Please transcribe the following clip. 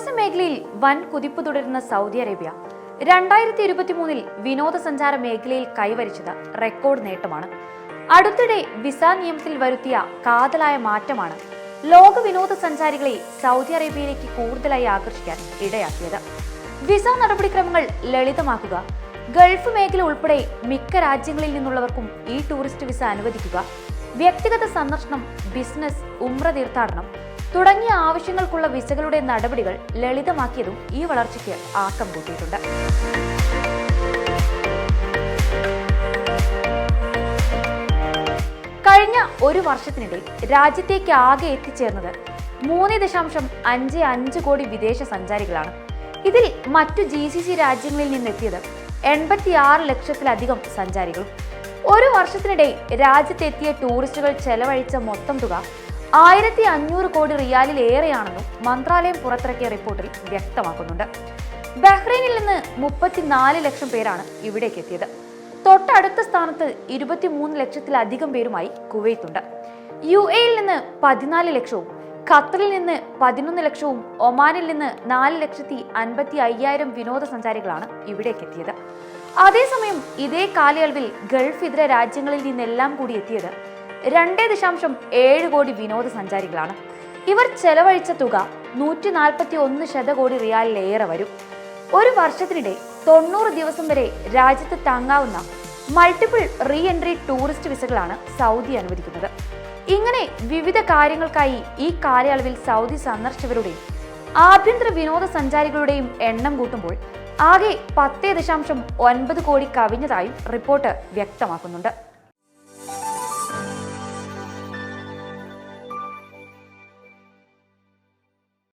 Tourism മേഖലയിൽ വൻ കുതിപ്പ് തുടരുന്ന സൗദി അറേബ്യ. രണ്ടായിരത്തി ഇരുപത്തി മൂന്നിൽ വിനോദസഞ്ചാര മേഖലയിൽ കൈവരിച്ചത് റെക്കോർഡ് നേട്ടമാണ്. അടുത്തിടെ വിസ നിയമത്തിൽ വരുത്തിയ കാതലായ മാറ്റമാണ് ലോക വിനോദസഞ്ചാരികളെ സൗദി അറേബ്യയിലേക്ക് കൂടുതലായി ആകർഷിക്കാൻ ഇടയാക്കിയത്. വിസ നടപടിക്രമങ്ങൾ ലളിതമാക്കുക ഗൾഫ് മേഖല ഉൾപ്പെടെ മിക്ക രാജ്യങ്ങളിൽ നിന്നുള്ളവർക്കും ഈ ടൂറിസ്റ്റ് വിസ അനുവദിക്കുക വ്യക്തിഗത സന്ദർശനം ബിസിനസ് ഉമ്ര തീർത്ഥാടനം തുടങ്ങിയ ആവശ്യങ്ങൾക്കുള്ള വിസകളുടെ നടപടികൾ ലളിതമാക്കിയതും ഈ വളർച്ചയ്ക്ക് ആക്കം കൂട്ടിയിട്ടുണ്ട്. കഴിഞ്ഞ ഒരു വർഷത്തിനിടെ രാജ്യത്തേക്ക് ആകെ എത്തിച്ചേർന്നത് മൂന്ന് ദശാംശം അഞ്ച് അഞ്ച് കോടി വിദേശ സഞ്ചാരികളാണ്. ഇതിൽ മറ്റു ജി സി സി രാജ്യങ്ങളിൽ നിന്നെത്തിയത് എൺപത്തിയാറ് ലക്ഷത്തിലധികം സഞ്ചാരികളും. ഒരു വർഷത്തിനിടെ രാജ്യത്തെത്തിയ ടൂറിസ്റ്റുകൾ ചെലവഴിച്ച മൊത്തം തുക ആയിരത്തി അഞ്ഞൂറ് കോടി റിയാലിലേറെയാണെന്നും മന്ത്രാലയം പുറത്തിറക്കിയ റിപ്പോർട്ടിൽ വ്യക്തമാക്കുന്നുണ്ട്. ബഹ്റൈനിൽ നിന്ന് മുപ്പത്തിനാല് ലക്ഷം പേരാണ് ഇവിടേക്ക് എത്തിയത് തൊട്ടടുത്ത സ്ഥാനത്ത് ഇരുപത്തിമൂന്ന് ലക്ഷത്തിലധികം പേരുമായി കുവൈത്ത് ഉണ്ട് യു എയിൽ നിന്ന് പതിനാല് ലക്ഷവും ഖത്തറിൽ നിന്ന് പതിനൊന്ന് ലക്ഷവും ഒമാനിൽ നിന്ന് നാല് ലക്ഷത്തി അൻപത്തി അയ്യായിരം വിനോദസഞ്ചാരികളാണ് ഇവിടേക്ക് എത്തിയത് അതേസമയം ഇതേ കാലയളവിൽ ഗൾഫ് ഇതര രാജ്യങ്ങളിൽ നിന്നെല്ലാം കൂടി എത്തിയത് രണ്ടേ ദശാംശം ഏഴ് കോടി വിനോദസഞ്ചാരികളാണ്. ഇവർ ചെലവഴിച്ച തുക നൂറ്റി നാൽപ്പത്തി ഒന്ന് ശതകോടി റിയാലിലേറെ വരും. ഒരു വർഷത്തിനിടെ തൊണ്ണൂറ് ദിവസം വരെ രാജ്യത്ത് താങ്ങാവുന്ന മൾട്ടിപ്പിൾ റീ എൻട്രി ടൂറിസ്റ്റ് വിസകളാണ് സൗദി അനുവദിക്കുന്നത്. ഇങ്ങനെ വിവിധ കാര്യങ്ങൾക്കായി ഈ കാലയളവിൽ സൗദി സന്ദർശിച്ചവരുടെയും ആഭ്യന്തര വിനോദസഞ്ചാരികളുടെയും എണ്ണം കൂട്ടുമ്പോൾ ആകെ പത്തേ ദശാംശം ഒൻപത് കോടി കവിഞ്ഞതായും റിപ്പോർട്ട് വ്യക്തമാക്കുന്നുണ്ട്.